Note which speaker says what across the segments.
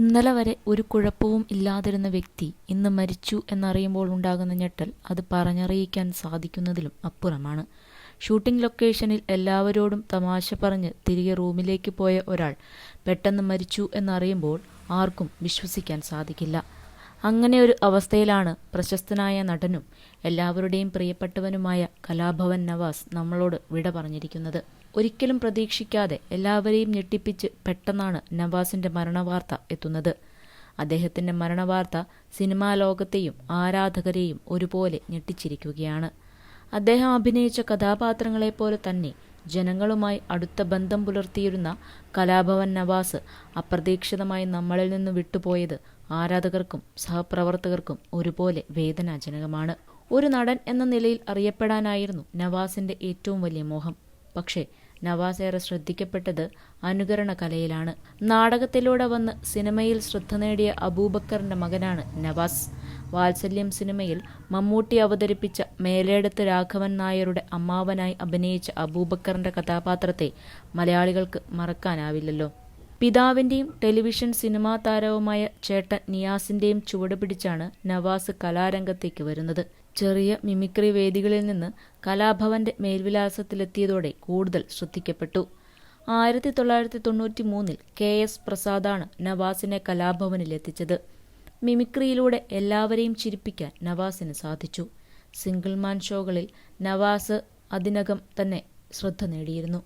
Speaker 1: ഇന്നലെ വരെ ഒരു കുഴപ്പവും ഇല്ലാതിരുന്ന വ്യക്തി ഇന്ന് മരിച്ചു എന്നറിയുമ്പോൾ ഉണ്ടാകുന്ന ഞെട്ടൽ അത് പറഞ്ഞറിയിക്കാൻ സാധിക്കുന്നതിലും അപ്പുറമാണ്. ഷൂട്ടിംഗ് ലൊക്കേഷനിൽ എല്ലാവരോടും തമാശ പറഞ്ഞ് തിരികെ റൂമിലേക്ക് പോയ ഒരാൾ പെട്ടെന്ന് മരിച്ചു എന്നറിയുമ്പോൾ ആർക്കും വിശ്വസിക്കാൻ സാധിക്കില്ല. അങ്ങനെ ഒരു അവസ്ഥയിലാണ് പ്രശസ്തനായ നടനും എല്ലാവരുടെയും പ്രിയപ്പെട്ടവനുമായ കലാഭവൻ നവാസ് നമ്മളോട് വിട പറഞ്ഞിരിക്കുന്നത്. ഒരിക്കലും പ്രതീക്ഷിക്കാതെ എല്ലാവരെയും ഞെട്ടിപ്പിച്ച് പെട്ടെന്നാണ് നവാസിന്റെ മരണവാർത്ത എത്തുന്നത്. അദ്ദേഹത്തിന്റെ മരണവാർത്ത സിനിമാ ലോകത്തെയും ആരാധകരെയും ഒരുപോലെ ഞെട്ടിച്ചിരിക്കുകയാണ്. അദ്ദേഹം അഭിനയിച്ച കഥാപാത്രങ്ങളെപ്പോലെ തന്നെ ജനങ്ങളുമായി അടുത്ത ബന്ധം പുലർത്തിയിരുന്ന കലാഭവൻ നവാസ് അപ്രതീക്ഷിതമായി നമ്മളിൽ നിന്ന് വിട്ടുപോയത് ആരാധകർക്കും സഹപ്രവർത്തകർക്കും ഒരുപോലെ വേദനാജനകമാണ്. ഒരു നടൻ എന്ന നിലയിൽ അറിയപ്പെടാനായിരുന്നു നവാസിന്റെ ഏറ്റവും വലിയ മോഹം. പക്ഷേ നവാസ് ഏറെ ശ്രദ്ധിക്കപ്പെട്ടത് അനുകരണ കലയിലാണ് നാടകത്തിലൂടെ വന്ന് സിനിമയിൽ ശ്രദ്ധ നേടിയ അബൂബക്കറിന്റെ മകനാണ് നവാസ്. വാത്സല്യം സിനിമയിൽ മമ്മൂട്ടി അവതരിപ്പിച്ച മേലേടത്ത് രാഘവൻ നായരുടെ അമ്മാവനായി അഭിനയിച്ച അബൂബക്കറിന്റെ കഥാപാത്രത്തെ മലയാളികൾക്ക് മറക്കാനാവില്ലല്ലോ. പിതാവിന്റെയും ടെലിവിഷൻ സിനിമാ താരവുമായ ചേട്ടൻ നിയാസിന്റെയും ചുവട് പിടിച്ചാണ് നവാസ് കലാരംഗത്തേക്ക് വരുന്നത്. ചെറിയ മിമിക്രി വേദികളിൽ നിന്ന് കലാഭവന്റെ മേൽവിലാസത്തിലെത്തിയതോടെ കൂടുതൽ ശ്രദ്ധിക്കപ്പെട്ടു. ആയിരത്തി തൊള്ളായിരത്തി തൊണ്ണൂറ്റി മൂന്നിൽ കെ എസ് പ്രസാദാണ് നവാസിനെ കലാഭവനിലെത്തിച്ചത്. മിമിക്രിയിലൂടെ എല്ലാവരെയും ചിരിപ്പിക്കാൻ നവാസിന് സാധിച്ചു. സിംഗിൾ മാൻ ഷോകളിൽ നവാസ് അതിനകം തന്നെ ശ്രദ്ധ നേടിയിരുന്നു.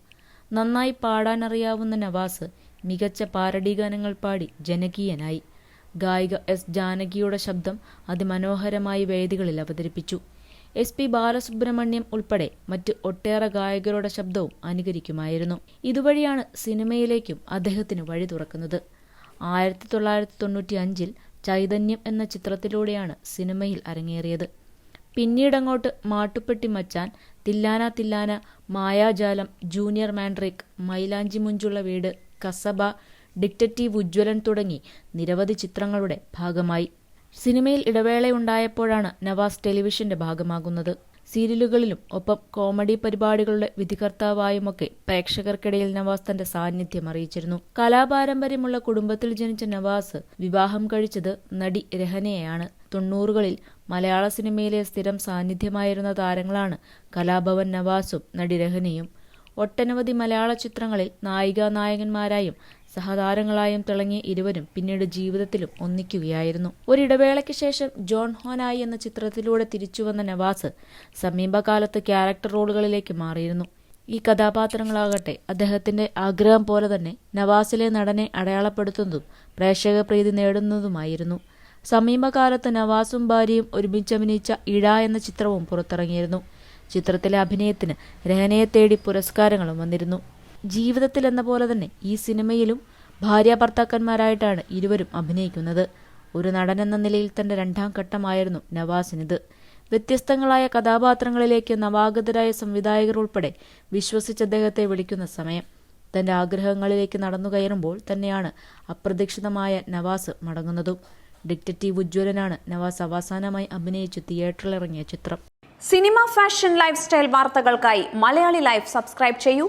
Speaker 1: നന്നായി പാടാനറിയാവുന്ന നവാസ് മികച്ച പാരഡി ഗാനങ്ങൾ പാടി ജനകീയനായി. ഗായിക എസ് ജാനകിയുടെ ശബ്ദം അതിമനോഹരമായി വേദികളിൽ അവതരിപ്പിച്ചു. എസ് പി ബാലസുബ്രഹ്മണ്യം ഉൾപ്പെടെ മറ്റ് ഒട്ടേറെ ഗായകരുടെ ശബ്ദവും അനുകരിക്കുമായിരുന്നു. ഇതുവഴിയാണ് സിനിമയിലേക്കും അദ്ദേഹത്തിന് വഴി തുറക്കുന്നത്. ആയിരത്തി തൊള്ളായിരത്തി തൊണ്ണൂറ്റി അഞ്ചിൽ ചൈതന്യം എന്ന ചിത്രത്തിലൂടെയാണ് സിനിമയിൽ അരങ്ങേറിയത്. പിന്നീടങ്ങോട്ട് മാട്ടുപ്പെട്ടി മച്ചാൻ തില്ലാന തില്ലാന മായാജാലം ജൂനിയർ മാൻഡ്രേക്ക് മൈലാഞ്ചി മുഞ്ചുള്ള വീട് കസബ ഡിക്റ്ററ്റീവ് ഉജ്ജ്വലൻ തുടങ്ങി നിരവധി ചിത്രങ്ങളുടെ ഭാഗമായി. സിനിമയിൽ ഇടവേളയുണ്ടായപ്പോഴാണ് നവാസ് ടെലിവിഷന്റെ ഭാഗമാകുന്നത്. സീരിയലുകളിലും ഒപ്പം കോമഡി പരിപാടികളുടെ വിധികർത്താവായുമൊക്കെ പ്രേക്ഷകർക്കിടയിൽ നവാസ് തന്റെ സാന്നിധ്യം അറിയിച്ചിരുന്നു. കലാപാരമ്പര്യമുള്ള കുടുംബത്തിൽ ജനിച്ച നവാസ് വിവാഹം കഴിച്ചത് നടി രഹനയെയാണ്. തൊണ്ണൂറുകളിൽ മലയാള സിനിമയിലെ സ്ഥിരം സാന്നിധ്യമായിരുന്ന താരങ്ങളാണ് കലാഭവൻ നവാസും നടി രഹനയും. ഒട്ടനവധി മലയാള ചിത്രങ്ങളിൽ നായികാ നായകന്മാരായും സഹതാരങ്ങളായും തിളങ്ങിയ ഇരുവരും പിന്നീട് ജീവിതത്തിലും ഒന്നിക്കുകയായിരുന്നു. ഒരിടവേളയ്ക്ക് ശേഷം ജോൺ ഹോനായി എന്ന ചിത്രത്തിലൂടെ തിരിച്ചുവന്ന നവാസ് സമീപകാലത്ത് ക്യാരക്ടർ റോളുകളിലേക്ക് മാറിയിരുന്നു. ഈ കഥാപാത്രങ്ങളാകട്ടെ അദ്ദേഹത്തിന്റെ ആഗ്രഹം പോലെ തന്നെ നവാസിലെ നടനെ അടയാളപ്പെടുത്തുന്നതും പ്രേക്ഷക പ്രീതി നേടുന്നതുമായിരുന്നു. സമീപകാലത്ത് നവാസും ഭാര്യയും ഒരുമിച്ച് അഭിനയിച്ച ഇഴ എന്ന ചിത്രവും പുറത്തിറങ്ങിയിരുന്നു. ചിത്രത്തിലെ അഭിനയത്തിന് രഹനയെ തേടി പുരസ്കാരങ്ങളും വന്നിരുന്നു. ജീവിതത്തിൽ എന്ന പോലെ തന്നെ ഈ സിനിമയിലും ഭാര്യ ഭർത്താക്കന്മാരായിട്ടാണ് ഇരുവരും അഭിനയിക്കുന്നത്. ഒരു നടൻ എന്ന നിലയിൽ തന്റെ രണ്ടാം ഘട്ടമായിരുന്നു നവാസിനിത്. വ്യത്യസ്തങ്ങളായ കഥാപാത്രങ്ങളിലേക്ക് നവാഗതരായ സംവിധായകർ ഉൾപ്പെടെ വിശ്വസിച്ച് അദ്ദേഹത്തെ വിളിക്കുന്ന സമയം. തന്റെ ആഗ്രഹങ്ങളിലേക്ക് നടന്നു കയറുമ്പോൾ തന്നെയാണ് അപ്രതീക്ഷിതമായ നവാസ് മടങ്ങുന്നതും. ഡിക്റ്ററ്റീവ് ഉജ്ജ്വലനാണ് നവാസ് അവസാനമായി അഭിനയിച്ച് തിയേറ്ററിലിറങ്ങിയ ചിത്രം.
Speaker 2: സിനിമ ഫാഷൻ ലൈഫ് സ്റ്റൈൽ വാർത്തകൾക്കായി മലയാളി ലൈഫ് സബ്സ്ക്രൈബ് ചെയ്യൂ.